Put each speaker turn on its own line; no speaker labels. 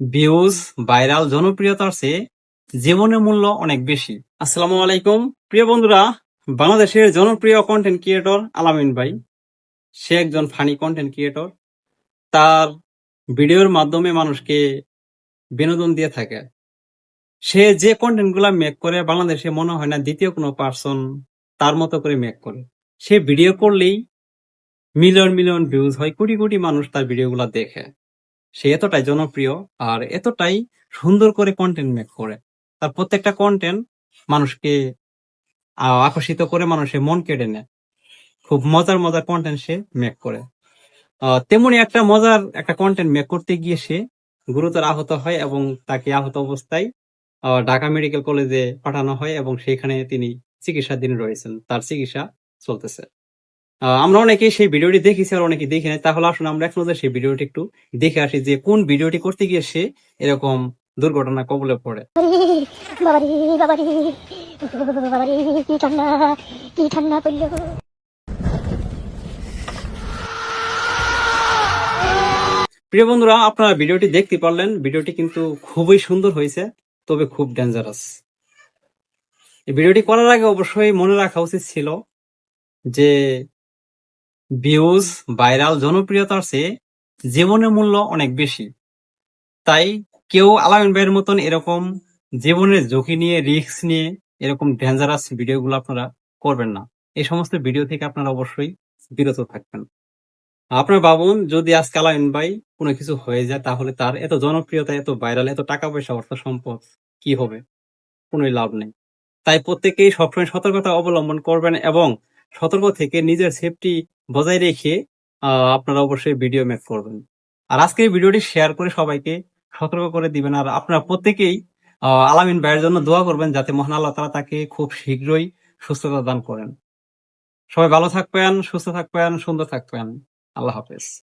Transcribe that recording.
Views viral জনপ্রিয়তার চেয়ে জীবনের মূল্য অনেক বেশি। আসসালামু আলাইকুম। প্রিয় বন্ধুরা, বাংলাদেশের জনপ্রিয় কন্টেন্ট ক্রিয়েটর আলামিন ভাই, সে একজন ফানি কন্টেন্ট ক্রিয়েটর তার ভিডিওর মাধ্যমে মানুষকে বিনোদন দিয়ে থাকে। সে যে কন্টেন্টগুলা মেক করে, বাংলাদেশে মনে হয় না দ্বিতীয় কোনো পার্সন তার মতো করে মেক করে। সে ভিডিও করলেই মিলিয়ন মিলিয়ন ভিউজ হয়, কোটি কোটি মানুষ তার ভিডিওগুলো দেখে। সে এতটাই জনপ্রিয় আর এতটাই সুন্দর করে কন্টেন্ট মেক করে। তার প্রত্যেকটা কন্টেন্ট মানুষকে আকর্ষিত করে মানুষের মন কেড়ে নেয় খুব মজার মজার কন্টেন্ট সে মেক করে। তেমনি একটা মজার একটা কন্টেন্ট মেক করতে গিয়ে সে গুরুতর আহত হয় এবং তাকে আহত অবস্থায় ঢাকা মেডিকেল কলেজে পাঠানো হয় এবং সেখানে তিনি চিকিৎসাধীন রয়েছেন। তার চিকিৎসা চলতেছে। আমরা অনেকেই সেই ভিডিওটি দেখেছি আর অনেকে দেখি নাই। তাহলে আসলে আমরা এখন সেই ভিডিওটি একটু দেখে আসি যে কোন ভিডিওটি করতে গিয়ে সে এরকম দুর্ঘটনা কবলে পড়ে।
বাবারে বাবারে বাবারে কি ঠান্ডা কি ঠান্ডা পড়ল।
প্রিয় বন্ধুরা আপনারা ভিডিওটি দেখতে পারলেন। ভিডিওটি কিন্তু খুবই সুন্দর হয়েছে তবে খুব ডেঞ্জারাস এই ভিডিওটি করার আগে অবশ্যই মনে রাখা উচিত ছিল যে ভিউজ ভাইরাল জনপ্রিয়তার চেয়ে জীবনের মূল্য অনেক বেশি। তাই কেউ আলামিন ভাইয়ের মতন এরকম জীবনের ঝুঁকি নিয়ে রিস্ক নিয়ে এরকম ডেঞ্জারাস ভিডিওগুলো আপনারা করবেন না। এই সমস্ত ভিডিও থেকে আপনারা অবশ্যই বিরত থাকবেন। আপনার ভাবুন, যদি আজকে আলামিন ভাই কোনো কিছু হয়ে যায়, তাহলে তার এত জনপ্রিয়তা, এত ভাইরাল এত টাকা পয়সা, অর্থ সম্পদ কি হবে? কোনোই লাভ নেই। তাই প্রত্যেকেই সবসময় সতর্কতা অবলম্বন করবেন এবং সতর্ক থেকে নিজের সেফটি বজায় রেখে আপনারা অবশ্যই ভিডিও মেক করবেন। আর আজকের ভিডিওটি শেয়ার করে সবাইকে সতর্ক করে দিবেন। আর আপনারা প্রত্যেকেই আলামিন ভাইয়ের জন্য দোয়া করবেন যাতে মহান আল্লাহ তারা তাকে খুব শীঘ্রই সুস্থতা দান করেন। সবাই ভালো থাকবেন, সুস্থ থাকবেন, সুন্দর থাকবেন। আল্লাহ হাফেজ।